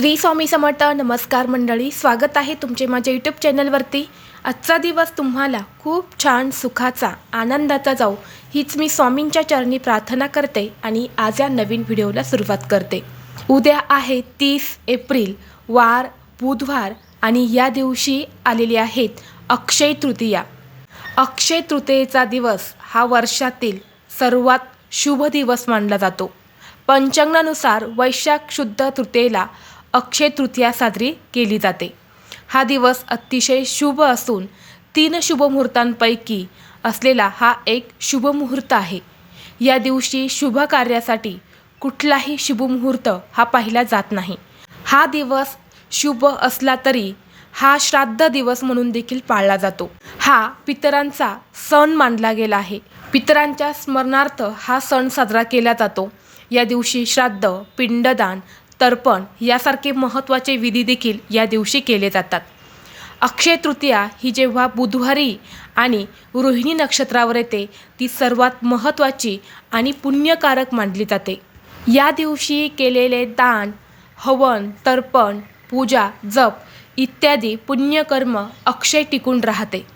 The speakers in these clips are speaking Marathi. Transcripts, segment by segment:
श्री स्वामी समर्थ नमस्कार मंडळी स्वागत आहे तुमचे माझ्या यूट्यूब चॅनलवरती आजचा दिवस तुम्हाला खूप छान सुखाचा आनंदाचा जाऊ हीच मी स्वामींच्या चरणी प्रार्थना करते आणि आज या नवीन व्हिडिओला सुरुवात करते. उद्या आहे तीस एप्रिल वार बुधवार आणि या दिवशी आलेली आहेत अक्षय तृतीया. अक्षय तृतीयेचा दिवस हा वर्षातील सर्वात शुभ दिवस मानला जातो. पंचांगानुसार वैशाख शुद्ध तृतीयेला अक्षय तृतीया साजरी केली जाते. हा दिवस अतिशय शुभ असून तीन शुभमुहूर्तांपैकी असलेला हा एक शुभमुहूर्त आहे. या दिवशी शुभ कार्यासाठी कुठलाही शुभमुहूर्त हा पाहिला जात नाही. हा दिवस शुभ असला तरी हा श्राद्ध दिवस म्हणून देखील पाळला जातो. हा पितरांचा सण मानला गेला आहे. पितरांच्या स्मरणार्थ हा सण साजरा केला जातो. या दिवशी श्राद्ध पिंडदान तर्पण यासारखे महत्त्वाचे विधी देखील या दिवशी केले जातात. अक्षय तृतीया ही जेव्हा बुधवारी आणि रोहिणी नक्षत्रावर येते ती सर्वात महत्त्वाची आणि पुण्यकारक मानली जाते. या दिवशी केलेले दान हवन तर्पण पूजा जप इत्यादी पुण्यकर्म अक्षय टिकून राहते.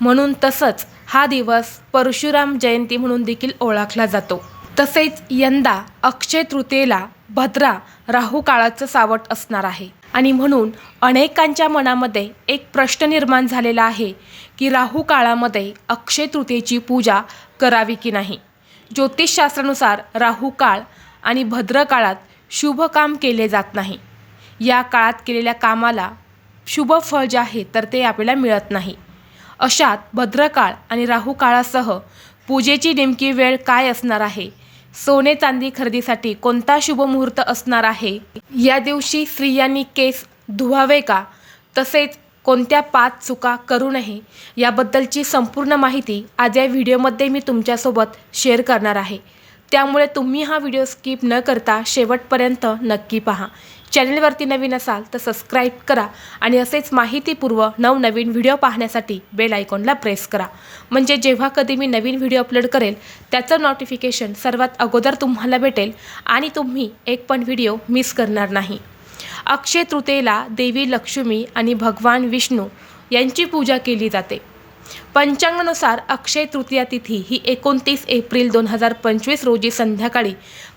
म्हणून तसंच हा दिवस परशुराम जयंती म्हणून देखील ओळखला जातो. तसेच यंदा अक्षय तृतीयेला भद्रा राहू काळाचं सावट असणार आहे. आणि म्हणून अनेकांच्या मनामध्ये एक प्रश्न निर्माण झालेला आहे की राहू काळामध्ये अक्षय तृतीयेची पूजा करावी की नाही? ज्योतिषशास्त्रानुसार राहू काळ आणि भद्र काळात शुभ काम केले जात नाही. या काळात केलेल्या कामाला शुभ फळ जे आहे तर ते आपल्याला मिळत नाही. अशात भद्रकाळ आणि राहू काळासह पूजेची नेमकी वेळ काय असणार आहे? सोने चांदी खरेदीसाठी कोणता शुभ मुहूर्त असणार आहे? या दिवशी स्त्रियांनी केस धुवावे का? तसेच कोणत्या पाच चुका करू नये? याबद्दलची संपूर्ण माहिती आज या व्हिडिओमध्ये मी तुमच्यासोबत शेअर करणार आहे. त्यामुळे तुम्ही हा व्हिडिओ स्किप न करता शेवटपर्यंत नक्की पहा. चॅनलवरती नवीन असाल तर सबस्क्राईब करा आणि असेच माहितीपूर्व नवनवीन व्हिडिओ पाहण्यासाठी बेल आयकॉनला प्रेस करा. म्हणजे जेव्हा कधी मी नवीन व्हिडिओ अपलोड करेल त्याचं नोटिफिकेशन सर्वात अगोदर तुम्हाला भेटेल आणि तुम्ही एक पण व्हिडिओ मिस करणार नाही. अक्षय तृतीयेला देवी लक्ष्मी आणि भगवान विष्णू यांची पूजा केली जाते. पंचांगानुसार अक्षय तृतीया तिथी ही एकोणतीस एप्रिल दोन हजार पंचवीस रोजी संध्याकाळी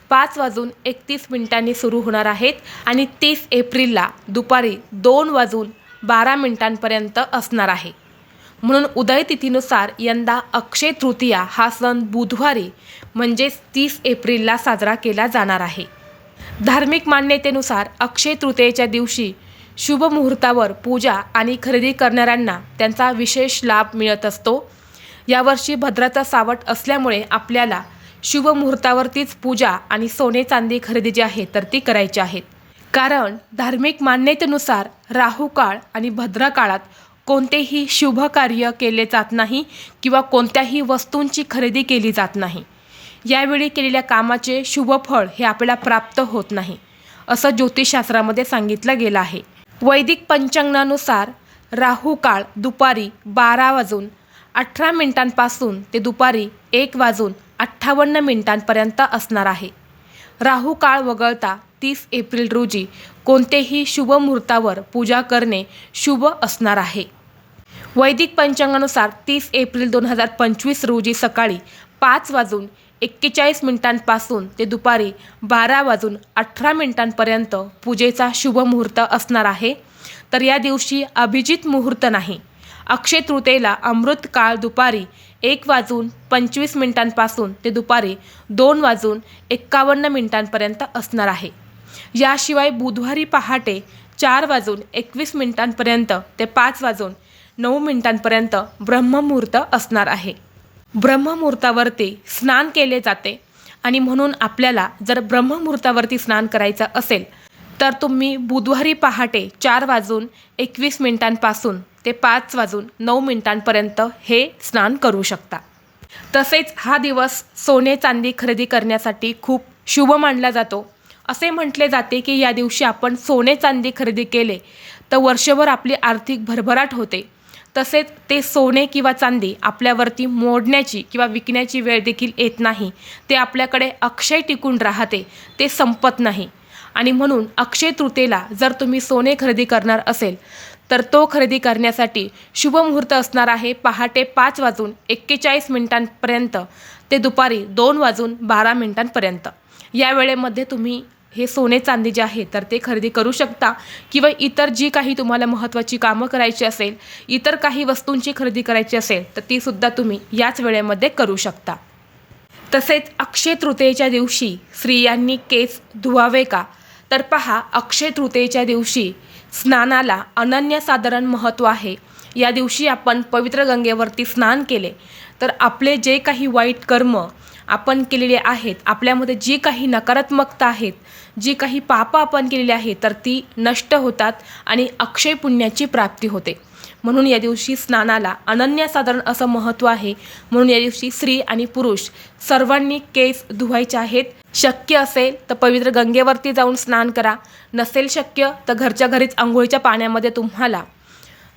पाच वाजून एकतीस मिनिटांनी सुरू होणार आहेत आणि तीस एप्रिलला दुपारी दोन वाजून बारा मिनिटांपर्यंत असणार आहे. म्हणून उदय तिथीनुसार यंदा अक्षय तृतीया हा सण बुधवारी म्हणजेच तीस एप्रिलला साजरा केला जाणार आहे. धार्मिक मान्यतेनुसार अक्षय तृतीयेच्या दिवशी शुभ मुहूर्तावर पूजा आणि खरेदी करणाऱ्यांना त्यांचा विशेष लाभ मिळत असतो. यावर्षी भद्राचा सावट असल्यामुळे आपल्याला शुभ मुहूर्तावरतीच पूजा आणि सोने चांदी खरेदी जी आहे तर ती करायची आहेत. कारण धार्मिक मान्यतेनुसार राहू काळ आणि भद्रा काळात कोणतेही शुभ कार्य केले जात नाही किंवा कोणत्याही वस्तूंची खरेदी केली जात नाही. यावेळी केलेल्या कामाचे शुभ फळ हे आपल्याला प्राप्त होत नाही असं ज्योतिषशास्त्रामध्ये सांगितलं गेलं आहे. वैदिक पंचांगानुसार राहू काळ दुपारी बारा वाजून अठरा मिनिटांपासून ते दुपारी एक वाजून अठ्ठावन्न मिनिटांपर्यंत असणार आहे. राहू काळ वगळता तीस एप्रिल रोजी कोणतेही शुभ मुहूर्तावर पूजा करणे शुभ असणार आहे. वैदिक पंचांगानुसार तीस एप्रिल दोन हजार पंचवीस रोजी सकाळी पाच वाजून एक्केचाळीस मिनिटांपासून ते दुपारी बारा वाजून अठरा मिनिटांपर्यंत पूजेचा शुभ मुहूर्त असणार आहे. तर या दिवशी अभिजित मुहूर्त नाही. अक्षय तृतीयेला अमृत काळ दुपारी एक वाजून पंचवीस मिनिटांपासून ते दुपारी दोन वाजून एक्कावन्न मिनिटांपर्यंत असणार आहे. याशिवाय बुधवारी पहाटे चार वाजून एकवीस मिनिटांपर्यंत ते पाच वाजून नऊ मिनिटांपर्यंत ब्रह्ममुहूर्त असणार आहे. ब्रह्ममुहूर्तावरती स्नान केले जाते. आणि म्हणून आपल्याला जर ब्रह्ममुहूर्तावरती स्नान करायचं असेल तर तुम्ही बुधवारी पहाटे चार वाजून एकवीस मिनिटांपासून ते पाच वाजून नऊ मिनिटांपर्यंत हे स्नान करू शकता. तसेच हा दिवस सोने चांदी खरेदी करण्यासाठी खूप शुभ मानला जातो. असे म्हटले जाते की या दिवशी आपण सोने चांदी खरेदी केले तर वर्षभर आपली आर्थिक भरभराट होते. तसेच ते सोने किंवा चांदी आपल्यावरती मोडण्याची किंवा विकण्याची वेळ देखील येत नाही. ते आपल्याकडे अक्षय टिकून राहते ते संपत नाही. आणि म्हणून अक्षय तृतीयेला जर तुम्ही सोने खरेदी करणार असेल तर तो खरेदी करण्यासाठी शुभ मुहूर्त असणार आहे पहाटे पाच वाजून एक्केचाळीस मिनिटांपर्यंत ते दुपारी दोन वाजून बारा मिनिटांपर्यंत. या वेळेमध्ये तुम्ही हे सोने चांदी जे आहे तर ते खरेदी करू शकता. किंवा इतर जी काही तुम्हाला महत्त्वाची कामं करायची असेल इतर काही वस्तूंची खरेदी करायची असेल तर तीसुद्धा तुम्ही याच वेळेमध्ये करू शकता. तसेच अक्षय तृतीयेच्या दिवशी स्त्रियांनी केस धुवावे का? तर पहा अक्षय तृतीयेच्या दिवशी स्नानाला अनन्यसाधारण महत्त्व आहे. या दिवशी आपण पवित्र गंगेवरती स्नान केले. तर आपले जे काही वाईट कर्म आपण केलेले आहेत आपल्यामध्ये जी काही नकारात्मकता आहेत जी काही पापं आपण केलेली आहेत तर ती नष्ट होतात आणि अक्षय पुण्याची प्राप्ती होते. म्हणून या दिवशी स्नानाला अनन्यसाधारण असं महत्त्व आहे. म्हणून या दिवशी स्त्री आणि पुरुष सर्वांनी केस धुवायचे आहेत. शक्य असेल तर पवित्र गंगेवरती जाऊन स्नान करा. नसेल शक्य तर घरच्या घरीच आंघोळीच्या पाण्यामध्ये तुम्हाला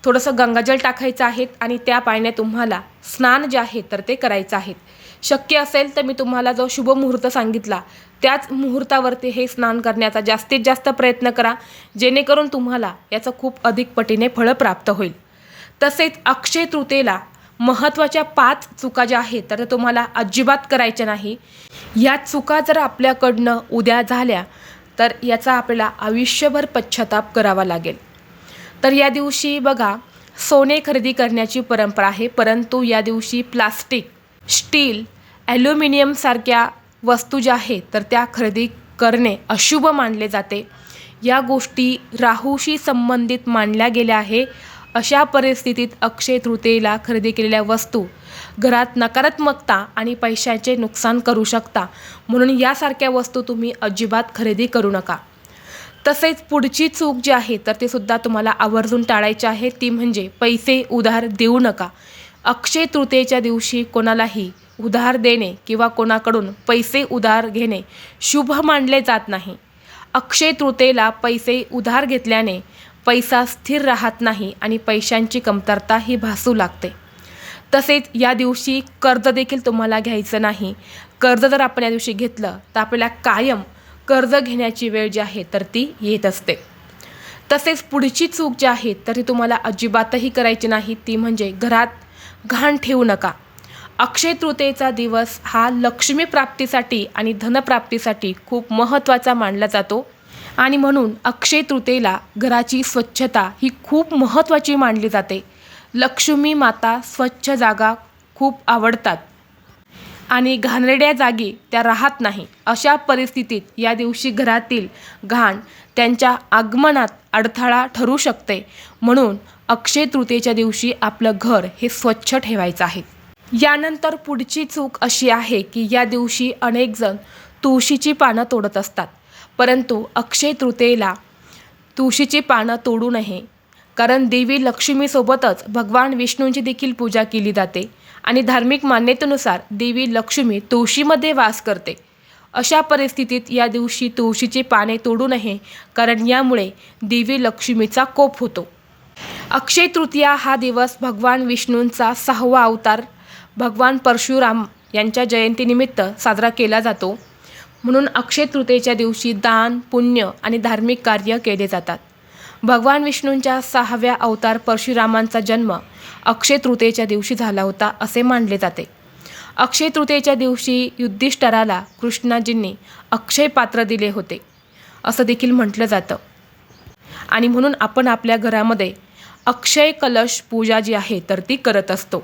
थोडंसं गंगाजल टाकायचं आहे आणि त्या पाण्याने तुम्हाला स्नान जे आहे तर ते करायचं आहे. शक्य असेल तर मी तुम्हाला जो शुभ मुहूर्त सांगितला त्याच मुहूर्तावरती हे स्नान करण्याचा जास्तीत जास्त प्रयत्न करा जेणेकरून तुम्हाला याचं खूप अधिक पटीने फळं प्राप्त होईल. तसेच अक्षय तृतीयेला महत्त्वाच्या पाच चुका ज्या आहेत तर तुम्हाला अजिबात करायच्या नाही. या चुका जर आपल्याकडनं उद्या झाल्या तर याचा आपल्याला आयुष्यभर पश्चाताप करावा लागेल. तर या दिवशी बघा सोने खरेदी करण्याची परंपरा आहे परंतु या दिवशी प्लास्टिक स्टील ॲल्युमिनियमसारख्या वस्तू ज्या आहेत तर त्या खरेदी करणे अशुभ मानले जाते. या गोष्टी राहूशी संबंधित मानल्या गेल्या आहे. अशा परिस्थितीत अक्षय तृतीयेला खरेदी केलेल्या वस्तू घरात नकारात्मकता आणि पैशाचे नुकसान करू शकता. म्हणून यासारख्या वस्तू तुम्ही अजिबात खरेदी करू नका. तसेच पुढची चूक जी आहे तर ती सुद्धा तुम्हाला आवर्जून टाळायची आहे. ती म्हणजे पैसे उधार देऊ नका. अक्षय तृतीयेच्या दिवशी कोणालाही उधार देणे किंवा कोणाकडून पैसे उधार घेणे शुभ मानले जात नाही. अक्षय तृतीयेला पैसे उधार घेतल्याने पैसा स्थिर राहत नाही आणि पैशांची कमतरता ही भासू लागते. तसेच या दिवशी कर्ज देखील तुम्हाला घ्यायचं नाही. कर्ज जर आपण या दिवशी घेतलं तर आपल्याला कायम कर्ज घेण्याची वेळ जी आहे तर ती येत असते. तसेच पुढची चूक जी आहे तर ती तुम्हाला अजिबातही करायची नाही. ती म्हणजे घरात घाण ठेवू नका. अक्षय तृतीयेचा दिवस हा लक्ष्मी प्राप्तीसाठी आणि धनप्राप्तीसाठी खूप महत्त्वाचा मानला जातो. आणि म्हणून अक्षय तृतीयेला घराची स्वच्छता ही खूप महत्त्वाची मानली जाते. लक्ष्मी माता स्वच्छ जागा खूप आवडतात. आणि घाणेरड्या जागी त्या राहत नाही. अशा परिस्थितीत या दिवशी घरातील घाण त्यांच्या आगमनात अडथळा ठरू शकते. म्हणून अक्षय तृतीयेच्या दिवशी आपलं घर हे स्वच्छ ठेवायचं आहे. यानंतर पुढची चूक अशी आहे की या दिवशी अनेकजण तुळशीची पानं तोडत असतात. परंतु अक्षय तृतीयेला तुळशीची पानं तोडू नये. कारण देवी लक्ष्मीसोबतच भगवान विष्णूंची देखील पूजा केली जाते. आणि धार्मिक मान्यतेनुसार देवी लक्ष्मी तुळशीमध्ये वास करते. अशा परिस्थितीत या दिवशी तुळशीची पाने तोडू नये कारण यामुळे देवी लक्ष्मीचा कोप होतो. अक्षय तृतीया हा दिवस भगवान विष्णूंचा सहावा अवतार भगवान परशुराम यांच्या जयंतीनिमित्त साजरा केला जातो. म्हणून अक्षय तृतीयेच्या दिवशी दान पुण्य आणि धार्मिक कार्य केले जातात. भगवान विष्णूंच्या सहाव्या अवतार परशुरामांचा जन्म अक्षय तृतीयेच्या दिवशी झाला होता असे मानले जाते. अक्षय तृतीयेच्या दिवशी युधिष्ठराला कृष्णाजींनी अक्षय पात्र दिले होते. असं देखील म्हटलं जातं. आणि म्हणून आपण आपल्या घरामध्ये अक्षय कलश पूजा जी आहे तर ती करत असतो.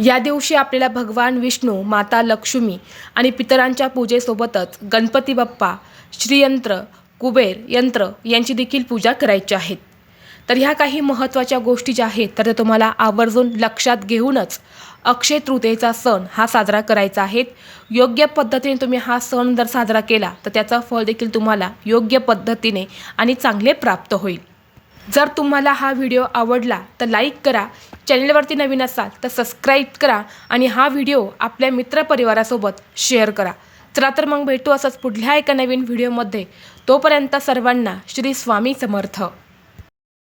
या दिवशी आपल्याला भगवान विष्णू माता लक्ष्मी आणि पितरांच्या पूजेसोबतच गणपती बाप्पा श्रीयंत्र कुबेर यंत्र यांची देखील पूजा करायची आहेत तर ह्या काही महत्त्वाच्या गोष्टी ज्या आहेत तर त्या तुम्हाला आवर्जून लक्षात घेऊनच अक्षय तृतीयेचा सण हा साजरा करायचा आहे. योग्य पद्धतीने तुम्ही हा सण जर साजरा केला तर त्याचं फळ देखील तुम्हाला योग्य पद्धतीने आणि चांगले प्राप्त होईल. जर तुम्हाला हा व्हिडिओ आवडला तर लाईक करा. चॅनलवरती नवीन असाल तर सबस्क्राईब करा आणि हा व्हिडिओ आपल्या मित्रपरिवारासोबत शेअर करा. चला तर मग भेटू असंच पुढल्या एका नवीन व्हिडिओमध्ये. तोपर्यंत सर्वांना श्री स्वामी समर्थ.